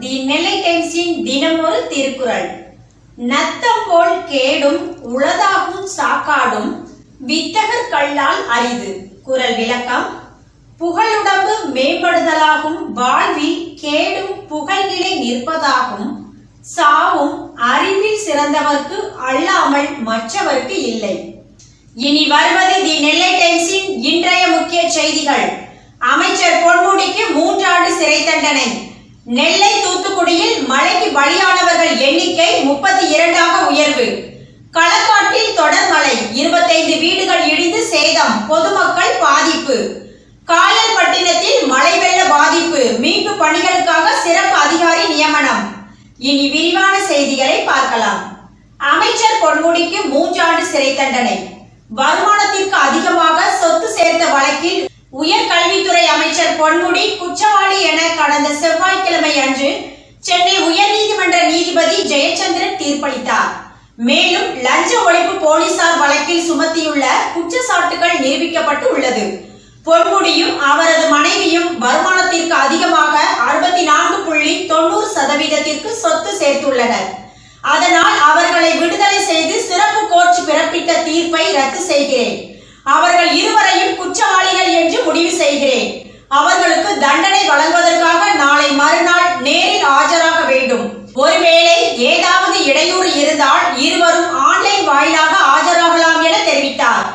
தி நெல்லை டைம்ஸின் தினமொரு திருக்குறள். நத்தம் போல் கேடும் உளதாகும் சாக்காடும் வித்தகர் கல்லால் அரிது. குரல் விளக்கம் புகழுடம்பு மேம்படுதலாகும் வாழ்வில் கேடும் புகழ்நிலை நிற்பதாகும். சாவும் அறிவில் சிறந்தவர்க்கு அல்லாமல் மற்றவர்க்கு இல்லை. இனி வருவது தி நெல்லை டைம்ஸின் இன்றைய முக்கிய செய்திகள். அமைச்சர் பொன்முடிக்கு மூன்றாண்டு சிறை தண்டனை. நெல்லை தூத்துக்குடியில் மழைக்கு பலியானவர்கள் எண்ணிக்கை முப்பத்தி இரண்டாக உயர்வு. களக்காட்டில் தொடர் மழை இருபத்தைந்து வீடுகள் இடிந்து சேதம் பொதுமக்கள் பாதிப்பு. காயல்பட்டினத்தில் மழை வெள்ள பாதிப்பு மீட்பு பணிகளுக்காக சிறப்பு அதிகாரி நியமனம். இனி விரிவான செய்திகளை பார்க்கலாம். அமைச்சர் பொன்முடிக்கு மூன்றாண்டு சிறை தண்டனை. வருமானத்திற்கு அதிகமாக சொத்து சேர்த்த வழக்கில் உயர்கல்வித்துறை அமைச்சர் பொன்முடி குற்றவாளி என கடந்த செவ்வாய்க்கிழமை அன்று சென்னை உயர்நீதிமன்ற நீதிபதி ஜெயச்சந்திரன் தீர்ப்பளித்தார். மேலும் லஞ்ச ஒழிப்பு போலீசார் வழக்கில் சுமத்தியுள்ள குற்றச்சாட்டுகள் நிரூபிக்கப்பட்டு உள்ளது. பொன்முடியும் அவரது மனைவியும் வருமானத்திற்கு அதிகமாக அறுபத்தி நான்கு புள்ளி தொண்ணூறு சதவீதத்திற்கு சொத்து சேர்த்துள்ளனர். அதனால் அவர்களை விடுதலை செய்து சிறப்பு கோர்ட் பிறப்பித்த தீர்ப்பை ரத்து செய்கிறேன். அவர்கள் இருவரையும் குற்றவாளி என்று முடிவு செய்கிறேன். அவர்களுக்கு தண்டனை வழங்குவதற்காக நாளை மறுநாள் நேரில் ஆஜராக வேண்டும். ஒருவேளை ஏதாவது இடையூறு இருந்தால் இருவரும் ஆன்லைன் வாயிலாக ஆஜராகலாம் என தெரிவித்தார்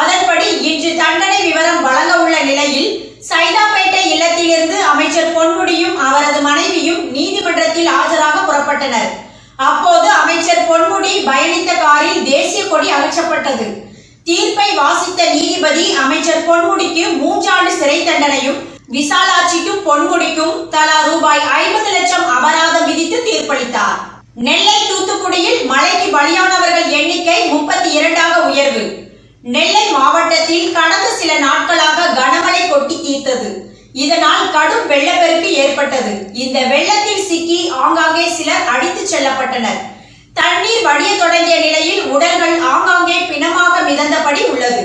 அதன்படி இன்று தண்டனை விவரம் வழங்க உள்ள நிலையில் சைதாப்பேட்டை இல்லத்திலிருந்து அமைச்சர் பொன்முடியும் அவரது மனைவியும் நீதிமன்றத்தில் ஆஜராக புறப்பட்டனர் அப்போது அமைச்சர் பொன்முடி பயணித்த காரில் தேசிய கொடி அகற்றப்பட்டது தீர்ப்பை வாசித்த நீதிபதி அமைச்சர் பொன்முடிக்கு மூன்றாண்டு சிறை தண்டனையும் விசாலாட்சிக்கும் பொன்முடிக்கும் தலா ரூபாய் ஐம்பது லட்சம் அபராதம் விதித்து அறிவித்தார் நெல்லை தூத்துக்குடியில் மழைக்கு பலியானவர்கள் எண்ணிக்கை முப்பத்தி இரண்டாக உயர்வு. நெல்லை மாவட்டத்தில் கடந்த சில நாட்களாக கனமழை கொட்டி தீர்த்தது. இதனால் கடும் வெள்ளப்பெருக்கு ஏற்பட்டது. இந்த வெள்ளத்தில் சிக்கி ஆங்காங்கே சிலர் அடித்துச் செல்லப்பட்டனர். தண்ணீர் வடிய தொடங்கிய நிலையில் உடல்கள் ஆங்காங்கே பிணமாக மிதந்தபடி உள்ளது.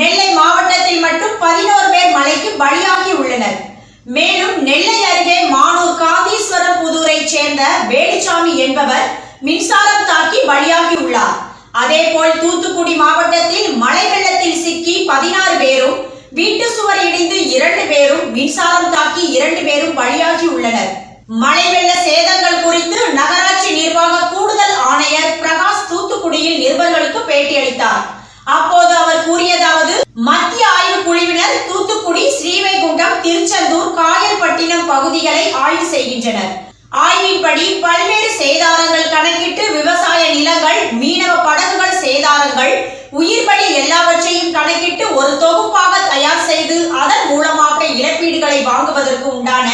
நெல்லை மாவட்டத்தில் மட்டும் பதினோரு பேர் மலைக்கு பலியாகி உள்ளனர். மேலும் நெல்லை அருகே மானூர் காந்தீஸ்வரம் புதூரை சேர்ந்த வேலுசாமி என்பவர் மின்சாரம் தாக்கி பலியாகி உள்ளார் அதேபோல் தூத்துக்குடி மாவட்டத்தில் மழை வெள்ளத்தில் சிக்கி பதினாறு பேரும் வீட்டு சுவர் இடிந்து இரண்டு பேரும் மின்சாரம் தாக்கி இரண்டு பேரும் பலியாகி உள்ளனர் மழை வெள்ள சேதங்கள் குறித்து நகராட்சி நிர்வாக கூடுதல் ஆணையர் பிரகாஷ் தூத்துக்குடியில் நிருபர்களுக்கு பேட்டியளித்தார். அப்போது அவர் கூறியதாவது மத்திய ஆய்வு குழுவினர் தூத்துக்குடி ஸ்ரீ திருச்செந்தூர் காயல்பட்டினம் பகுதிகளை ஆய்வு செய்கின்றனர். ஆய்வின்படி பல்வேறு சேதாரங்கள் கணக்கிட்டு விவசாய நிலங்கள் மீனவ படகுகள் சேதாரங்கள் உயிர்பலி எல்லாவற்றையும் கணக்கிட்டு ஒரு தொகுப்பாக தயார் செய்து அதன் மூலமாக இழப்பீடுகளை வாங்குவதற்கு உண்டான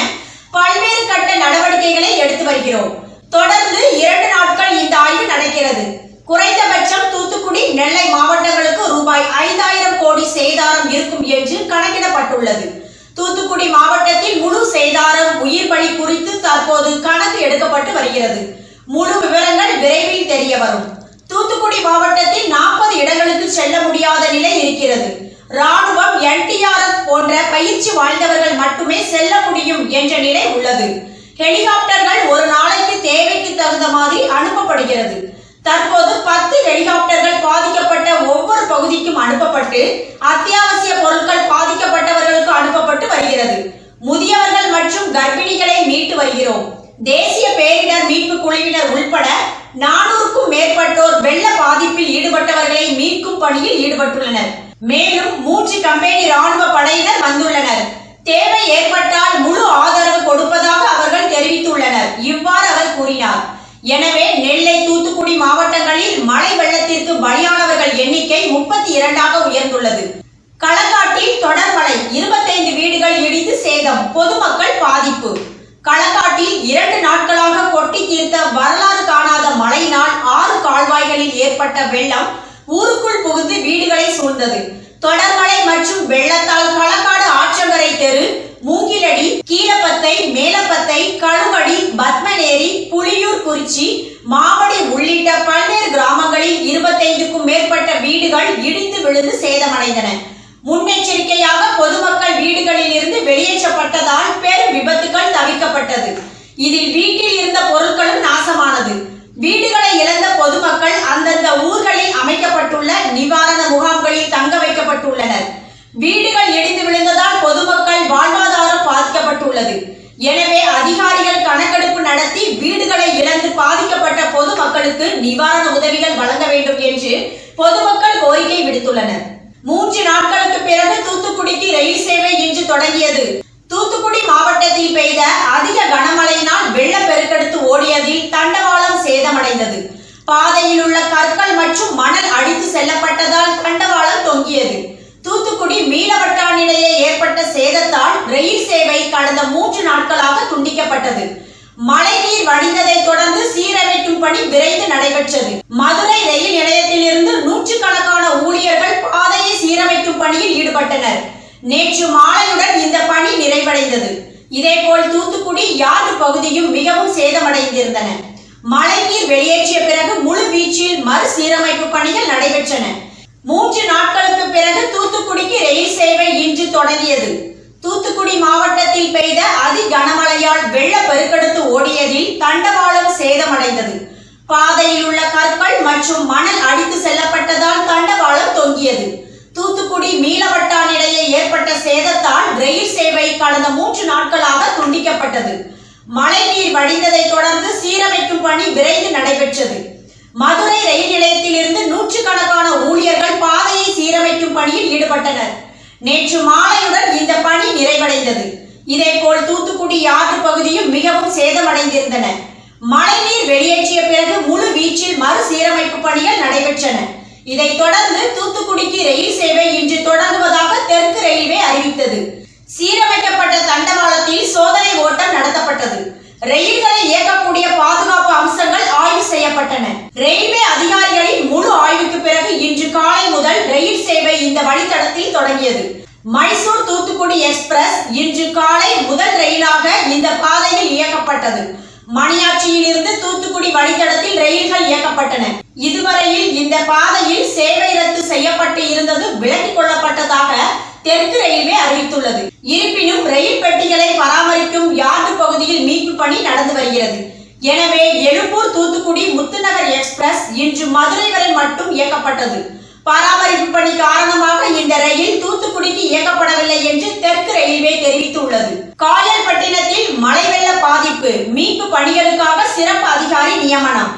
பல்வேறு கட்ட நடவடிக்கைகளை எடுத்து வருகிறோம். தொடர்ந்து இரண்டு நாட்கள் இந்த ஆய்வு நடக்கிறது. குறைந்தபட்சம் தூத்துக்குடி நெல்லை மாவட்டங்களுக்கு ரூபாய் ஐந்தாயிரம் கோடி சேதாரம் இருக்கும் என்று கணக்கிடப்பட்டுள்ளது. தூத்துக்குடி மாவட்டத்தில் முழு சேதாரம் உயிர் பலி குறித்து தற்போது கணக்கு எடுக்கப்பட்டு வருகிறது. முழு விவரங்கள் விரைவில் தெரிய வரும். தூத்துக்குடி மாவட்டத்தில் நாற்பது இடங்களுக்கு செல்ல முடியாத நிலை இருக்கிறது. ராணுவம் என்டிஆர்எஃப் போன்ற பயிற்சி வாய்ந்தவர்கள் மட்டுமே செல்ல முடியும் என்ற நிலை உள்ளது. ஹெலிகாப்டர்கள் ஒரு நாளைக்கு தேவைக்கு தகுந்த மாதிரி அனுப்பப்படுகிறது. தற்போது பத்து ஹெலிகாப்டர்கள் பாதிக்கப்பட்ட ஒவ்வொரு பகுதிக்கும் அனுப்பப்பட்டு அத்தியாவசிய பொருட்கள் பாதிக்கப்பட்டவர்களுக்கு அனுப்பப்பட்டு வருகிறது. முதியவர்கள் மற்றும் கர்ப்பிணிகளை மீட்டு வருகிறோம். தேசிய பேரிடர் மீட்பு குழுவினர் உள்பட நானூறுக்கும் மேற்பட்டோர் வெள்ள பாதிப்பில் ஈடுபட்டவர்களை மீட்கும் பணியில் ஈடுபட்டுள்ளனர். மேலும் மூன்று கம்பெனி ராணுவ படையினர் வந்துள்ளனர். தேவை ஏற்பட்டால் முழு ஆதரவு கொடுப்பதாக அவர்கள் தெரிவித்துள்ளனர். இவ்வாறு அவர் கூறினார். எனவே நெல்லை தூ மாவட்டங்களில் மழை வெள்ளத்திற்கு பலியானவர்கள் எண்ணிக்கை முப்பத்தி இரண்டாக உயர்ந்துள்ளது. களக்காட்டில் தொடர் மழை இருபத்தைந்து வீடுகள் இடிந்து சேதம் பொதுமக்கள் பாதிப்பு. களக்காட்டில் இரண்டு நாட்களாக கொட்டி தீர்த்த வரலாறு காணாத மழையினால் ஆறு கால்வாய்களில் ஏற்பட்ட வெள்ளம் ஊருக்குள் புகுந்து வீடுகளை சூழ்ந்தது. தொடர்மழை மற்றும் வெள்ளத்தால் களக்காடு ஆற்றங்கரை தெரு மூங்கிலடி கீழப்பத்தை மேலப்பத்தை கழுவடி பத்மநேரி புலியூர் குறிச்சி மாவடி உள்ளிட்ட பல்வேறு கிராமங்களில் இருபத்தைந்துக்கும் மேற்பட்ட வீடுகள் இடிந்து விழுந்து சேதமடைந்தன. முன்னெச்சரிக்கையாக பொதுமக்கள் வீடுகளில் இருந்து வெளியேற்றப்பட்டதால் பெரும் விபத்துகள் தவிர்க்கப்பட்டது. இதில் வீட்டில் இருந்த பொருட்களும் நாசமானது. வீடுகளை இழந்த பொதுமக்கள் அந்தந்த ஊர்களில் அமைக்கப்பட்டுள்ள நிவாரண முகாம்களில் தங்க வைக்கப்பட்டுள்ளனர். வீடுகள் இடிந்து விழுந்ததால் பொதுமக்கள் வாழ்வாதாரம் பாதிக்கப்பட்டுள்ளது எனவே அதிகாரிகள் கணக்கெடுப்பு நடத்தி வீடுகளை இழந்து பாதிக்கப்பட்ட பொதுமக்களுக்கு நிவாரண உதவிகள் வழங்க வேண்டும் என்று பொதுமக்கள் கோரிக்கை விடுத்துள்ளனர். மூன்று நாட்களுக்கு பிறகு தூத்துக்குடிக்கு ரயில் சேவை இன்று தொடங்கியது. தூத்துக்குடி மாவட்டத்தில் பெய்த அதிக கனமழையினால் வெள்ளப் பெருக்கெடுத்து ஓடியதில் தண்டவாளம் சேதமடைந்தது. பாதையில் உள்ள கற்கள் மற்றும் மணல் அடித்து செல்லப்பட்டதால் தண்டவாளம் தொங்கியது. தூத்துக்குடி மீனவட்டானிடையே ஏற்பட்ட சேதத்தால் ரயில் சேவை கடந்த மூன்று நாட்களாக துண்டிக்கப்பட்டது. மழைநீர் வடிந்ததை தொடர்ந்து சீரமைக்கும் பணி விரைந்து நடைபெற்றது. மதுரை ரயில் நிலையத்திலிருந்து நூற்றுக்கணக்கான ஊழியர்கள் பாதையை சீரமைக்கும் பணியில் ஈடுபட்டனர். நேற்று மாலையுடன் இந்த பணி நிறைவடைந்தது. இதேபோல் தூத்துக்குடி யார்டு பகுதியும் மிகவும் சேதமடைந்திருந்தன. மழைநீர் வெளியேற்றிய பிறகு முழு வீச்சில் மறுசீரமைப்பு பணிகள் நடைபெற்றன. மூன்று நாட்களுக்கு பிறகு தூத்துக்குடிக்கு ரயில் சேவை இன்று தொடங்கியது. தூத்துக்குடி மாவட்டத்தில் பெய்த அதி கனமழையால் வெள்ள பெருக்கெடுத்து ஓடியதில் தண்டவாளம் சேதமடைந்தது. பாதையில் உள்ள கற்கள் மற்றும் மணல் அடித்து செல்லப்பட்டதால் தண்டவாளம் தொங்கியது. தூத்துக்குடி மீளவட்டான் இடையே ஏற்பட்ட சேதத்தால் ரயில் சேவை கடந்த மூன்று நாட்களாக துண்டிக்கப்பட்டது. மழை நீர் வடிந்ததை தொடர்ந்து சீரமைக்கும் பணி விரைந்து நடைபெற்றது. மதுரை ரயில் நிலையத்திலிருந்து நூற்றுக்கணக்கான ஊழியர்கள் பாதையை சீரமைக்கும் பணியில் ஈடுபட்டனர். நேற்று மாலையுடன் இந்த பணி நிறைவடைந்தது. இதேபோல் தூத்துக்குடி யார்டு பகுதியும் மிகவும் சேதமடைந்திருந்தன. மழைநீர் வெளியேற்றிய பிறகு முழு வீச்சில் மறுசீரமைப்பு பணிகள் நடைபெற்றன. இதைத் தொடர்ந்து தூத்துக்குடிக்கு ரயில் சேவை இன்று தொடங்குவதாக தெற்கு ரயில்வே அறிவித்தது. சீரமைக்கப்பட்ட தண்டவாளத்தில் சோதனை ஓட்டம் நடத்தப்பட்டது. ரயில்களை இயக்கக்கூடிய பாதுகாப்பு அம்சங்கள் ஆய்வு செய்யப்பட்டன. ரயில்வே அதிகாரிகளின் முழு ஆய்வுக்கு பிறகு இன்று காலை முதல் ரயில் சேவை இந்த வழித்தடத்தில் தொடங்கியது. மைசூர் தூத்துக்குடி எக்ஸ்பிரஸ் இன்று காலை முதல் ரயிலாக இந்த பாதையில் இயக்கப்பட்டது. மணியாச்சியில் இருந்து தூத்துக்குடி வழித்தடத்தில் ரயில்கள் இயக்கப்பட்டன. இதுவரையில் இந்த பாதையில் சேவை ரத்து செய்யப்பட்டு இருந்தது விலக்கிக் கொள்ளப்பட்டதாக தெற்கு ரயில்வே அறிவித்துள்ளது. இருப்பினும் ரயில் பெட்டிகளை பராமரிக்கும் யார்டு பகுதியில் மீட்பு பணி நடந்து வருகிறது. எனவே எழும்பூர் தூத்துக்குடி முத்துநகர் எக்ஸ்பிரஸ் இன்று மதுரை வரை மட்டும் இயக்கப்பட்டது. பராமரிப்பு பணி காரணமாக இந்த ரயில் தூத்துக்குடிக்கு இயக்கப்படவில்லை என்று தெற்கு ரயில்வே தெரிவித்துள்ளது. காயல்பட்டினத்தில் மழை வெள்ள பாதிப்பு. மீட்பு பணிகளுக்காக சிறப்பு அதிகாரி நியமனம்.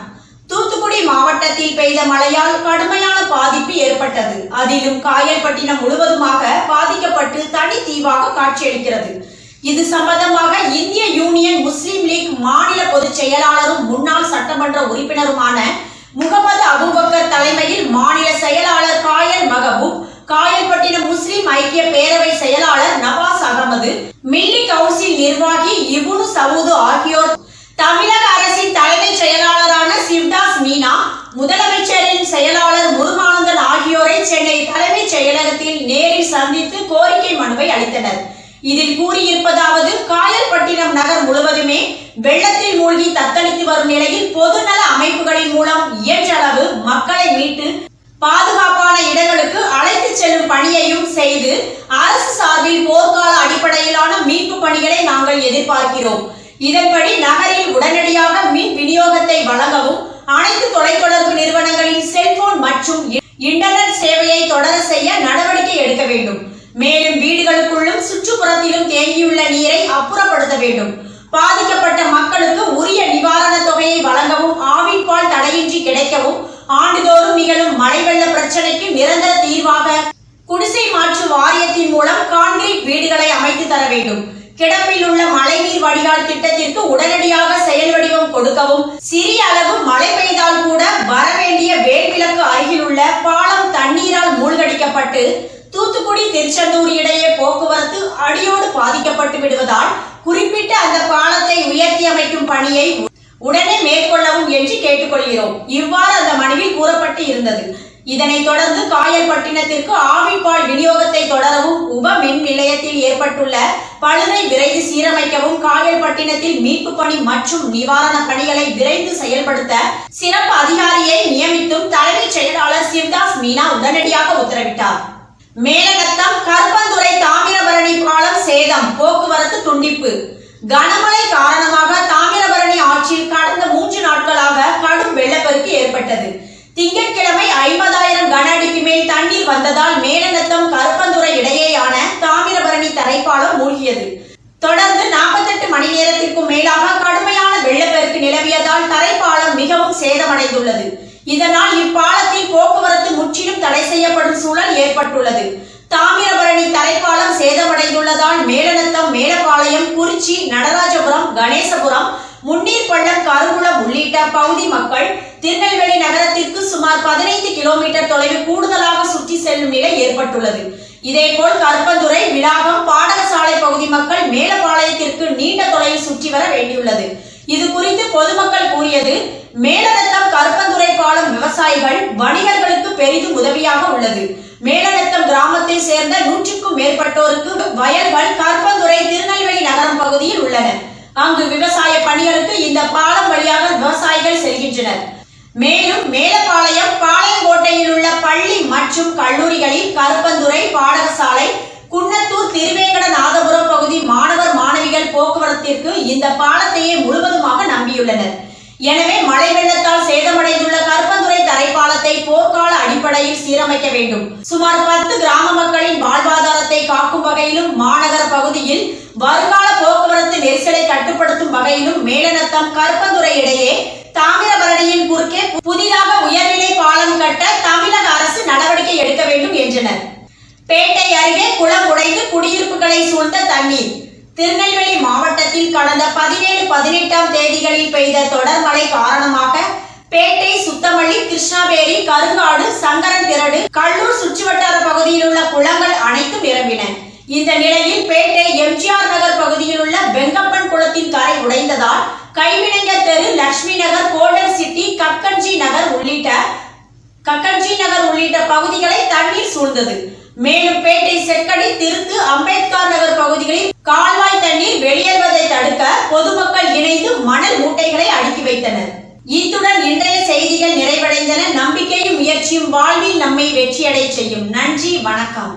தூத்துக்குடி மாவட்டத்தில் பெய்த மழையால் கடுமையான பாதிப்பு ஏற்பட்டது. அதிலும் காயல்பட்டினம் முழுவதுமாக பாதிக்கப்பட்டு தனி தீவாக காட்சியளிக்கிறது. இது சம்பந்தமாக இந்திய யூனியன் முஸ்லீம் லீக் மாநில பொதுச் செயலாளரும் முன்னாள் சட்டமன்ற உறுப்பினருமான முகமது அபுபக்கர் தலைமையில் மாநில செயலாளர் காயல் மகபூப் காயல்பட்டினம் முஸ்லிம் ஐக்கிய பேரவை செயலாளர் நவாஸ் அகமது மில்லி கவுன்சில் நிர்வாகி இபுனு சவுது ஆகியோர் தமிழக அரசின் தலைமைச் செயலாளரான சிவ்தாஸ் மீனா முதலமைச்சரின் செயலாளர் முருகானந்தன் ஆகியோரை சென்னை தலைமைச் செயலகத்தில் நேரில் சந்தித்து கோரிக்கை மனுவை அளித்தனர். இதில் கூறியிருப்பதாவது காயல்பட்டினம் நகர் முழுவதுமே வெள்ளத்தில் மூழ்கி தத்தளித்து வரும் நிலையில் பொதுநல அமைப்புகளின் மூலம் இயன்றளவு மக்களை மீட்டு பாதுகாப்பான இடங்களுக்கு அழைத்துச் செல்லும் பணியையும் செய்து அரசு சார்பில் போர்க்கால அடிப்படையிலான மீட்பு பணிகளை நாங்கள் எதிர்பார்க்கிறோம். இதன்படி நகரில் உடனடியாக மின் விநியோகத்தை வழங்கவும் அனைத்து தொலைத்தொடர்பு நிறுவனங்களின் செல்போன் மற்றும் இன்டர்நெட் சேவையை தொடர செய்ய நடவடிக்கை எடுக்க வேண்டும். மேலும் வீடுகளுக்குள்ளும் சுற்றுப்புறத்திலும் தேங்கியுள்ள நீரை அப்புறப்படுத்த வேண்டும். பாதிக்கப்பட்ட மக்களுக்கு உரிய நிவாரண தொகையை வழங்கவும் ஆவின்பால் தடையின்றி கிடைக்கவும் ஆண்டுதோறும் நிகழும் மழை வெள்ள பிரச்சனைக்கு நிரந்தர தீர்வாக குடிசை மாற்று வாரியத்தின் மூலம் கான்கிரீட் வீடுகளை அமைத்து தர வேண்டும். கிடப்பில் உள்ள மழைநீர் வடிகால் திட்டத்திற்கு உடனடியாக செயல் வடிவம் கொடுக்கவும் சிறிய அளவு மழை பெய்தால் கூட வரவேண்டிய வேல்விளக்கு அருகில் உள்ள பாலம் தண்ணீரால் மூழ்கடிக்கப்பட்டு தூத்துக்குடி திருச்செந்தூர் இடையே போக்குவரத்து அடியோடு பாதிக்கப்பட்டு விடுவதால் குறிப்பிட்ட அந்த பாலத்தை உயர்த்தி அமைக்கும் பணியை உடனே மேற்கொள்ளவும் என்று கேட்டுக்கொள்கிறோம். இவ்வாறு அந்த மனுவில் கூறப்பட்டு இருந்தது. இதனைத் தொடர்ந்து காயல்பட்டினத்திற்கு ஆவிப்பால் விநியோகத்தை தொடரவும் உப மின் நிலையத்தில் ஏற்பட்டுள்ள பழுதை விரைந்து சீரமைக்கவும் காயல்பட்டினத்தில் மீட்பு பணி மற்றும் நிவாரண பணிகளை விரைந்து செயல்படுத்த சிறப்பு அதிகாரியை நியமித்தும் தலைமைச் செயலாளர் சிவ்தாஸ் மீனா உடனடியாக உத்தரவிட்டார். மேலகத்தம் கருப்பந்துறை தாமிரபரணி பாலம் சேதம் போக்குவரத்து துண்டிப்பு. கனமழை காரணமாக தாமிரபரணி ஆற்று ஆற்றில் கடந்த மூன்று நாட்களாக கடும் வெள்ளப்பெருக்கு ஏற்பட்டது திங்கட்கிழமை ஐம்பதாயிரம் கன அடிக்கு மேல் தண்ணீர் வந்ததால் மேலநத்தம் கருப்பந்துறை இடையேயான தாமிரபரணி தரைப்பாலம் மூழ்கியது. தொடர்ந்து 48 மணி நேரத்திற்கும் மேலாக கடுமையான வெள்ளப்பெருக்கு நிலவியதால் தரைப்பாலம் மிகவும் சேதமடைந்துள்ளது. இதனால் இப்பாலத்தில் போக்குவரத்து முற்றிலும் தடை செய்யப்படும் சூழல் ஏற்பட்டுள்ளது. தாமிரபரணி தரைப்பாலம் சேதமடைந்துள்ளதால் மேலநத்தம் மேலப்பாளையம் குறிச்சி நடராஜபுரம் கணேசபுரம் முன்னீர் பள்ளம் கருங்குளம் உள்ளிட்ட பகுதி மக்கள் திருநெல்வேலி நகரத்திற்கு சுமார் பதினைந்து கிலோமீட்டர் தொலைவில் கூடுதலாக சுற்றி செல்லும் நிலை ஏற்பட்டுள்ளது. இதேபோல் கருப்பந்துறை விளாகம் பாடகசாலை பகுதி மக்கள் மேலப்பாளையத்திற்கு நீண்ட தொலைவில் சுற்றி வர வேண்டியுள்ளது. இது குறித்து பொதுமக்கள் கூறியது மேலநத்தம் கருப்பந்துறை பாலம் விவசாயிகள் வணிகர்களுக்கு பெரிதும் உதவியாக உள்ளது. மேலநத்தம் கிராமத்தை சேர்ந்த நூற்றுக்கும் மேற்பட்டோருக்கு வயல்கள் கருப்பந்துறை திருநெல்வேலி நகரம் பகுதியில் உள்ளன. அங்கு விவசாய பணிகளுக்கு இந்த பாலம் வழியாக விவசாயிகள் செல்கின்றனர். மேலும் மேலப்பாளையம் பாளையங்கோட்டையில் உள்ள பள்ளி மற்றும் கல்லூரிகளில் கருப்பந்துறை பாடகசாலை குன்னத்தூர் திருவேங்கடநாதபுரம் பகுதி மாணவர் மாணவிகள் போக்குவரத்திற்கு இந்த பாலத்தையே முழுவதுமாக நம்பியுள்ளனர். எனவே மழை வெள்ளத்தால் சேதமடைந்துள்ள கருப்பந்துறை தரைப்பாலத்தை போர்க்கால அடிப்படையில் சீரமைக்க வேண்டும். சுமார் பத்து கிராம மக்களின் வாழ்வாதாரத்தை காக்கும் வகையிலும் மாநகர பகுதியில் வருங்கால போக்குவரத்து நெரிசலை கட்டுப்படுத்தும் வகையிலும் மேலநத்தம் கருப்பந்துறை இடையே தாமிரபரணியின் குறுக்கே புதிதாக உயர்நிலை பாலம் கட்ட தமிழக அரசு நடவடிக்கை எடுக்க வேண்டும் என்றனர். பேட்டை அருகே குளம் உடைந்து குடியிருப்புகளை சூழ்ந்த தண்ணீர். திருநெல்வேலி மாவட்டத்தில் கடந்த பதினேழு பதினெட்டாம் தேதிகளில் பெய்த தொடர் மழை காரணமாக பேட்டை சுத்தமல்லி கிருஷ்ணாபேரி கருங்காடு சங்கரன் திரடு கல்லூர் சுற்றுவட்டார பகுதியில் உள்ள குளங்கள் அனைத்தும் நிரம்பின. இந்த நிலையில் பேட்டை எம்ஜிஆர் நகர் பகுதியில் உள்ள வெங்கப்பன் குளத்தின் கரை உடைந்ததால் கைவினைஞர் தெரு லட்சுமி நகர் கோல்டன் சிட்டி கக்கன்ஜி நகர் உள்ளிட்ட கக்கன்ஜி நகர் உள்ளிட்ட பகுதிகளை தண்ணீர் சூழ்ந்தது. மேலும் பேட்டை செக்கடி திருத்து அம்பேத்கர் நகர் பகுதிகளில் கால்வாய் தண்ணீர் வெளியேறுவதை தடுக்க பொதுமக்கள் இணைந்து மணல் மூட்டைகளை அடுக்கி வைத்தனர். இத்துடன் இன்றைய செய்திகள் நிறைவடைந்தன. நம்பிக்கையும் முயற்சியும் வாழ்வில் நம்மை வெற்றியடை செய்யும். நன்றி வணக்கம்.